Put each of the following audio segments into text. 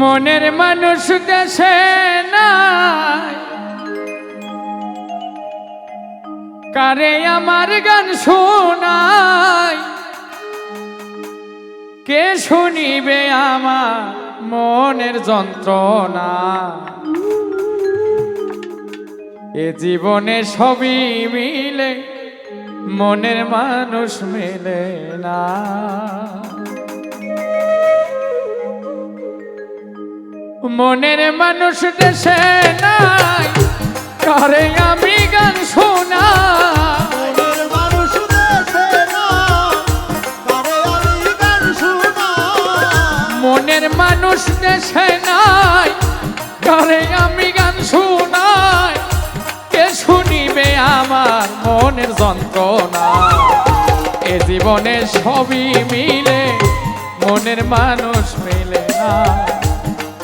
মনের মানুষ দেশে নাই। কারে আমার গান শোনাই কে শুনিবে আমার মনের যন্ত্রণা? এ জীবনে সবই মিলে, মনের মানুষ মেলে না। মনের মানুষ দেশে নাই করে আমি গান শোনা মনের মানুষ দেশে নাই করে আমি গান শোনাই? কে শুনিবে আমার মনের যন্ত্রণা? এ জীবনে সবই মিলে মনের মানুষ মিলে না।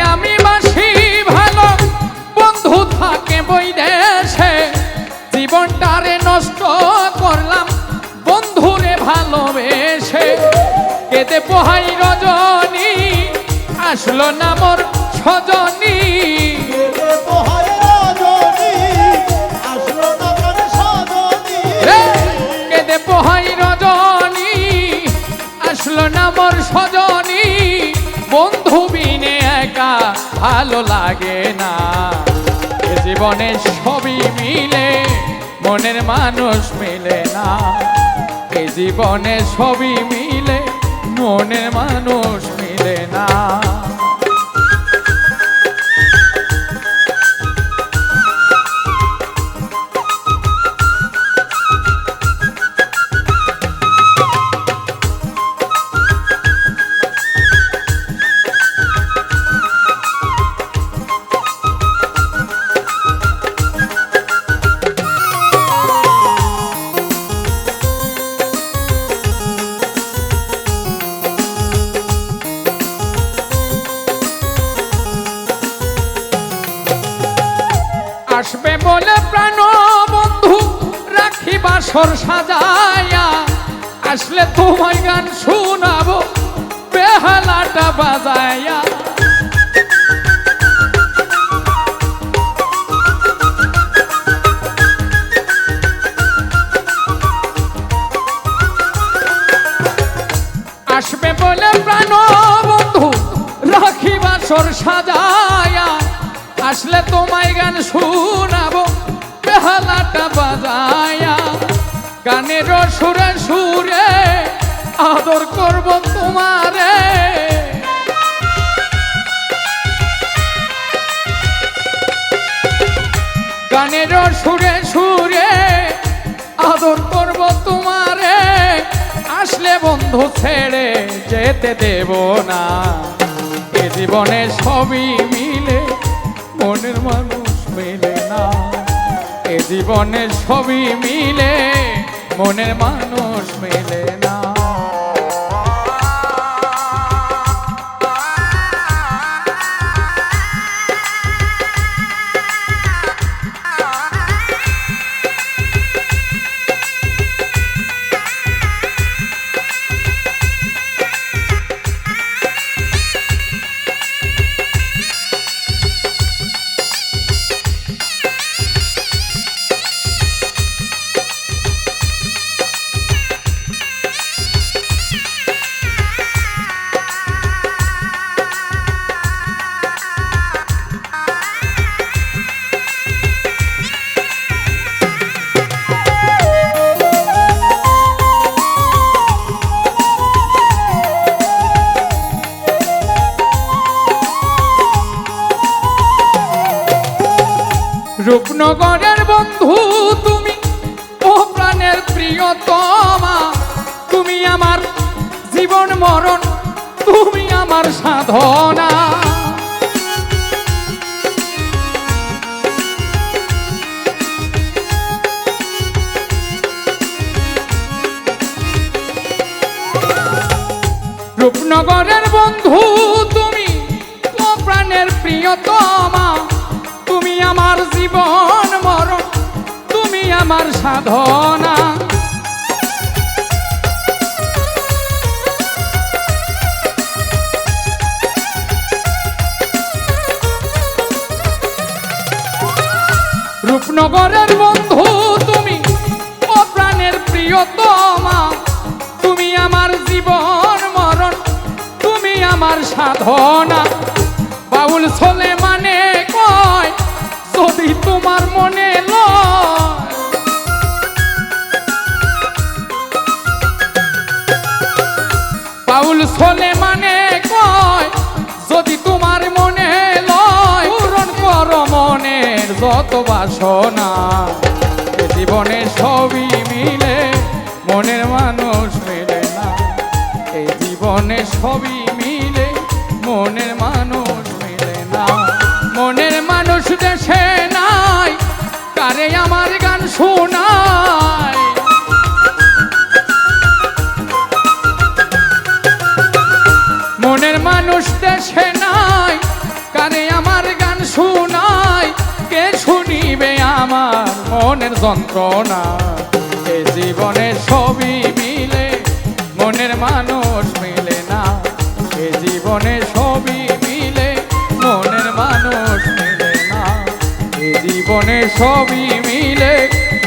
আমি বাসি ভালো। বন্ধু থাকে বই দেশে। জীবনটারে নষ্ট করলাম, বন্ধুরে ভালোবেসে। কেতে পোহাই রজনী, আসলো না মোর সজনী। ভালো লাগে না। এ জীবনে সবই মিলে, মনের মানুষ মিলে না। এ জীবনে সবই মিলে, মনের মানুষ মিলে না। রাখি বাসর সাজায়া আসলে তোমায় গান শোনাবো, বেহালাটা বাজায়া আসবে বলে প্রাণ বন্ধু রাখি বাসর সাজায়া আসলে তোমায় গান শোনাবো, বেহালাটা বাজায়া গানের সুরে সুরে আদর করব তোমারে। গানের সুরে সুরে আদর করব তোমারে। আসলে বন্ধু ছেড়ে যেতে দেব না। এ জীবনে সবই মিলে, মনের মানুষ মেলে না। এ জীবনে সবই মিলে। মনের মানুষ মেলে না। রূপনগরের বন্ধু তুমি। ও প্রাণের প্রিয়তমা, তুমি আমার জীবন মরণ, তুমি আমার সাধনা। রূপনগরের বন্ধু তুমি, ও প্রাণের প্রিয়তমা তুমি আমার জীবন মরণ, তুমি আমার সাধনা। রূপনগরের বন্ধু তুমি, ও প্রাণের প্রিয়তমা। তুমি আমার জীবন মরণ, তুমি আমার সাধনা। বাউল ছলে মানে কয় তোমার মনে বাউল ছলে মানে কয়, যদি তোমার মনে লয়, পূরণ কর মনের যত বাসনা। এ জীবনে সবই মিলে, মনের মানুষ মেলে না। এই জীবনে সবই মিলে, মনের মানুষ শোনায়। মনের মানুষ দেশে নাই, কানে আমার গান শুনাই কে শুনিবে আমার মনের যন্ত্রণা? এ জীবনে সবই মিলে, মনের মানুষ মিলে না। এ জীবনে সবই মিলে, মনের মানুষ মিলে না। এ জীবনে সবই মিলে